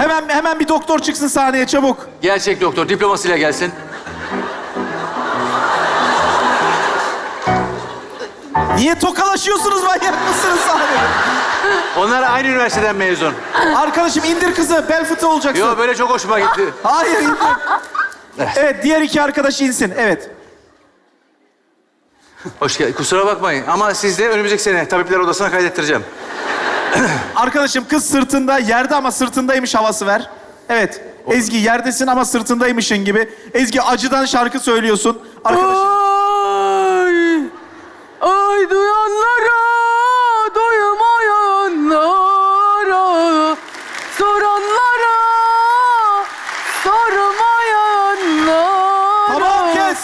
Hemen hemen bir doktor çıksın sahneye çabuk. Gerçek doktor diplomasıyla gelsin. Niye tokalaşıyorsunuz manyak mısınız sahnede? Onlar aynı üniversiteden mezun. Arkadaşım indir kızı bel fıtığı olacaksın. Yo böyle çok hoşuma gitti. Hayır indir. Evet diğer iki arkadaş insin. Evet. Hoş geldin. Kusura bakmayın ama siz de önümüzdeki sene tabipler odasına kaydettireceğim. Arkadaşım kız sırtında yerde ama sırtındaymış havası ver. Evet. Ezgi yerdesin ama sırtındaymışın gibi. Ezgi acıdan şarkı söylüyorsun. Arkadaşım Ay, ay duyanlara, duymayanlara, soranlara, sormayanlara. tamam kes.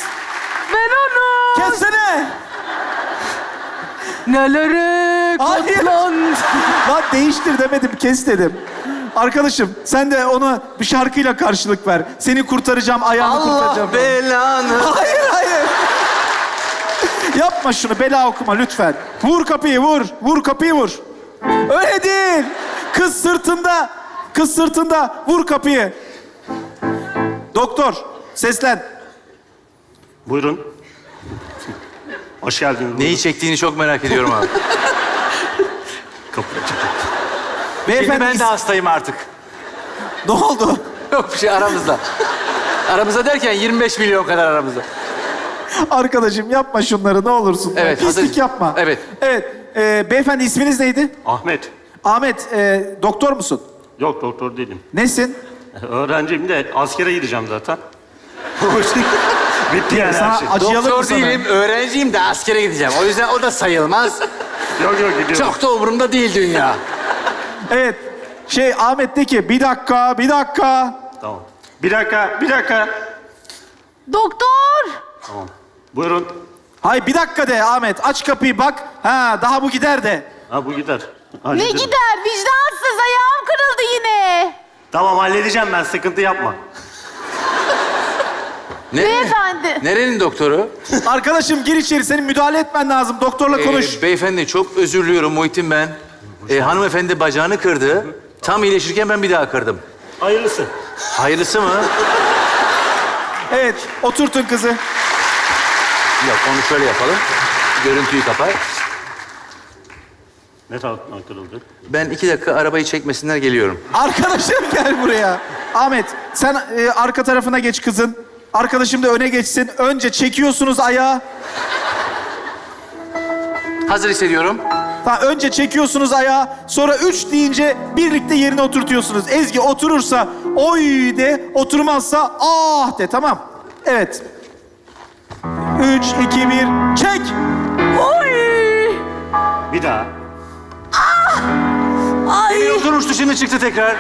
Ben onu Kessene. nelere Hayır. katlandım. Lan değiştir demedim kes dedim. Arkadaşım sen de ona bir şarkıyla karşılık ver. Seni kurtaracağım, ayağını kurtaracağım. Allah belanı. Hayır hayır. Yapma şunu bela okuma lütfen. Vur kapıyı vur. Vur kapıyı vur. Öyle değil. Kız sırtında. Kız sırtında. Vur kapıyı. Doktor seslen. Buyurun. Hoş geldiniz. Neyi çektiğini çok merak ediyorum abi. Beyefendi ben de hastayım artık. ne oldu? Yok bir şey aramızda. Aramızda derken 25 milyon kadar aramızda. Arkadaşım yapma şunları ne olursun. Evet, Pislik hazır. yapma. Evet. Evet. e, beyefendi isminiz neydi? Ahmet. Ahmet e, doktor musun? Yok doktor değilim. Nesin? Öğrenciyim de askere gideceğim zaten. Bitti yani Sana her şey. acıyalım mı Doktor sana? değilim, öğrenciyim de askere gideceğim. O yüzden o da sayılmaz. Yok yok gidiyorum. Çok da umurumda değil dünya. Evet. Şey Ahmet de ki bir dakika bir dakika. Tamam. Bir dakika, bir dakika. Doktor! Tamam. Buyurun. Hay bir dakika de Ahmet aç kapıyı bak. Ha daha bu gider de. Ha bu gider. Ne Hallederim. gider vicdansız ayağım kırıldı yine. Tamam halledeceğim ben sıkıntı yapma. Ne? Beyefendi. Nerenin doktoru? Arkadaşım gir içeri senin müdahale etmen lazım. Doktorla konuş. Ee, beyefendi çok özür diliyorum Muhittin ben. Ee, hanımefendi bacağını kırdı. Tam iyileşirken ben bir daha kırdım. Hayırlısı. Hayırlısı mı? Evet oturtun kızı. Yok onu şöyle yapalım. Görüntüyü kapat. Ne tarafından kırıldı? Ben iki dakika arabayı çekmesinler geliyorum. Arkadaşım gel buraya. Ahmet sen e, arka tarafına geç kızın. Arkadaşım da öne geçsin. Önce çekiyorsunuz ayağı. Hazır hissediyorum. Tamam, önce çekiyorsunuz ayağı. Sonra üç deyince birlikte yerine oturtuyorsunuz. Ezgi oturursa oy de, oturmazsa ah de tamam. Evet. Üç, iki, bir, çek. Oy! Bir daha. Ay! Demin oturmuştu şimdi çıktı tekrar.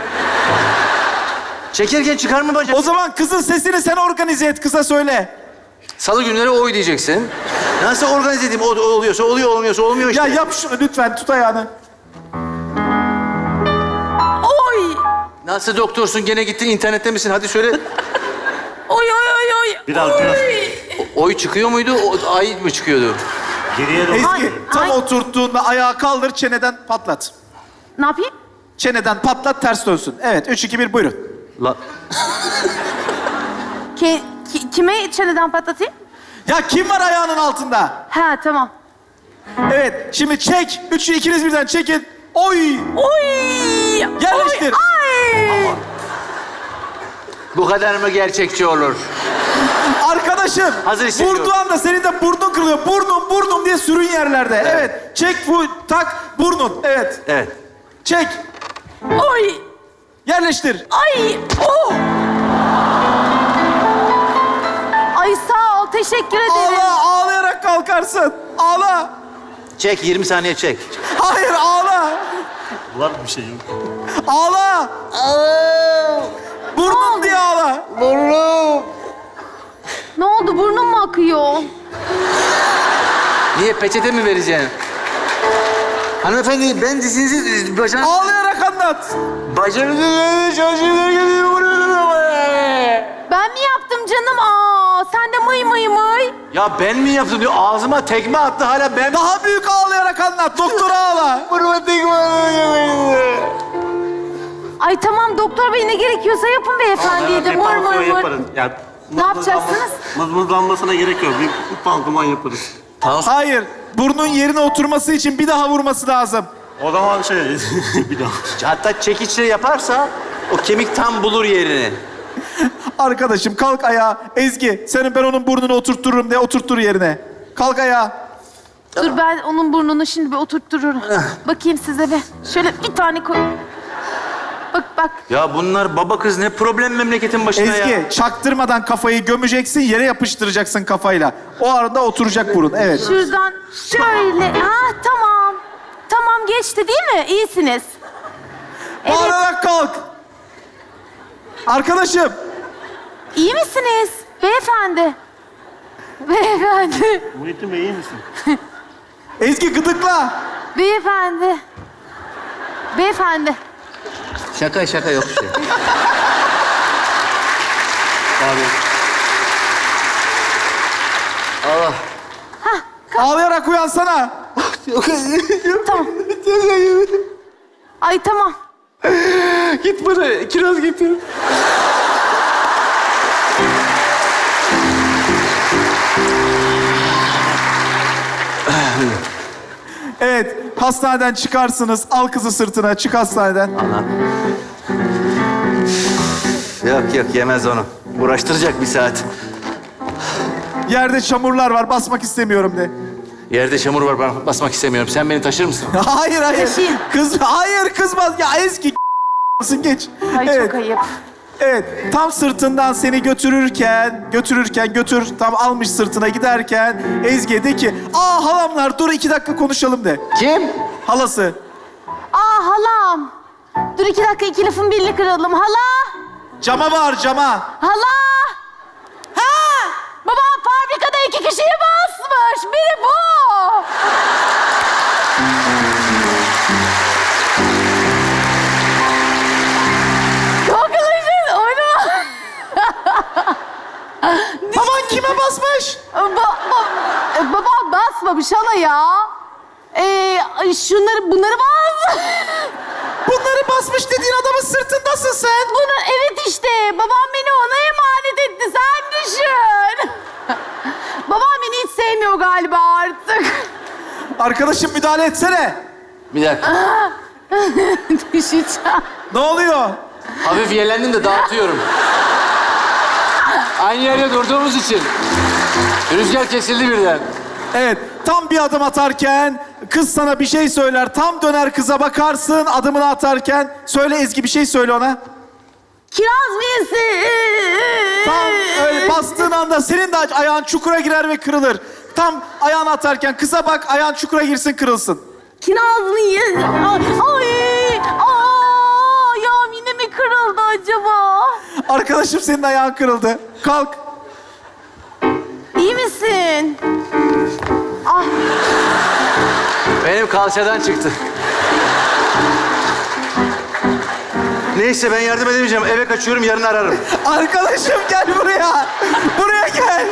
Çekerken çıkar mı bacak? O zaman kızın sesini sen organize et. Kıza söyle. Salı günleri oy diyeceksin. Nasıl organize edeyim? O, oluyorsa oluyor, olmuyorsa olmuyor işte. Ya yap şunu lütfen. Tut ayağını. Oy! Nasıl doktorsun? Gene gittin internette misin? Hadi söyle. Oy oy oy oy! Bir daha biraz. Oy çıkıyor muydu? O, ay mı çıkıyordu? Geriye doğru. Ezgi tam ay. oturttuğunda ayağı kaldır. Çeneden patlat. Ne yapayım? Çeneden patlat ters dönsün. Evet. Üç, iki, bir buyurun. La... Ki, ki- kime çeneden patlatayım? Ya kim var ayağının altında? Ha tamam. Evet. Şimdi çek. Üçü ikiniz birden çekin. Oy. Oy! Yerleştir. Oy! Ay! Bu kadar mı gerçekçi olur? Arkadaşım. Hazır hissediyorum. Vurduğu anda senin de burnun kırılıyor. Burnum burnum diye sürün yerlerde. Evet. Çek bu tak burnun. Evet. Evet. Çek. Oy! Yerleştir. Ay! Oh! Teşekkür ederim. Ağla ağlayarak kalkarsın. Ağla. Çek 20 saniye çek. Hayır ağla. Var bir şey yok. Ağla. Burnum diye ağla. Burnum. Ne oldu, burnum mu akıyor? Niye peçete mi vereceksin? Hanımefendi ben dizinizi bacağınızı... Ağlayarak anlat. Bacağınızı çalışırken Ya ben mi yaptım diyor. Ağzıma tekme attı hala ben... Daha büyük ağlayarak anlat. Doktora ağla. Vurma tekme. Ay tamam doktor bey ne gerekiyorsa yapın beyefendiye de. Mır mır. Yani Ne yapacaksınız? Mızmızlanmasına gerek yok. Bir, pansuman yaparız. Hayır. Burnun yerine oturması için bir daha vurması lazım. O zaman şey bir daha. hatta çekiçle yaparsa o kemik tam bulur yerini. Arkadaşım kalk ayağa. Ezgi senin ben onun burnunu oturttururum de oturttur yerine. Kalk ayağa. Dur ben onun burnunu şimdi bir oturttururum. Bakayım size bir. Şöyle bir tane koy. Bak bak. Ya bunlar baba kız ne problem memleketin başına Ezgi ya. çaktırmadan kafayı gömeceksin yere yapıştıracaksın kafayla. O arada oturacak burun. Evet. Şuradan şöyle. Ha tamam. Tamam geçti değil mi? İyisiniz. Evet. Bağırarak kalk. Arkadaşım. İyi misiniz? Beyefendi. Beyefendi. Muhittin Bey iyi misin? Ezgi gıdıkla. Beyefendi. Beyefendi. Şaka şaka yok bir şey. Abi. Allah. Ağlayarak uyansana. Tamam. Ay tamam. Git bana kiraz getir. Evet. Hastaneden çıkarsınız. Al kızı sırtına. Çık hastaneden. Yok yok yemez onu. Uğraştıracak bir saat. Yerde çamurlar var. Basmak istemiyorum de. Yerde çamur var ben basmak istemiyorum. Sen beni taşır mısın? Hayır hayır. Taşıyın. Kız hayır kızmaz. Ya Ezgi geç. Ay evet. çok ayıp. Evet, tam sırtından seni götürürken, götürürken götür, tam almış sırtına giderken Ezgi de ki, aa halamlar dur iki dakika konuşalım de. Kim? Halası. Aa halam. Dur iki dakika iki lafın birini kıralım. Hala. Cama bağır cama. Hala. Ha. Babam fabrikada iki kişiyi basmış. Biri bu. Baban kime basmış? Ba ba e, babam basmamış hala ya. Ee, şunları bunları bas. Bunları basmış dediğin adamın sırtındasın sen. Bunu evet işte babam beni ona emanet etti sen düşün. babam beni hiç sevmiyor galiba artık. Arkadaşım müdahale etsene. Bir dakika. Düşeceğim. Ne oluyor? Hafif yerlendim de dağıtıyorum. Aynı yerde durduğumuz için. Rüzgar kesildi birden. Evet, tam bir adım atarken kız sana bir şey söyler. Tam döner kıza bakarsın adımını atarken. Söyle Ezgi bir şey söyle ona. Kiraz mı yesin? Tam öyle bastığın anda senin de ayağın çukura girer ve kırılır. Tam ayağını atarken kıza bak ayağın çukura girsin kırılsın. Kiraz mı yesin? Ay, ay, kırıldı acaba? Arkadaşım senin ayağın kırıldı. Kalk. İyi misin? Ah, Benim kalçadan çıktı. Neyse ben yardım edemeyeceğim. Eve kaçıyorum yarın ararım. Arkadaşım gel buraya. Buraya gel.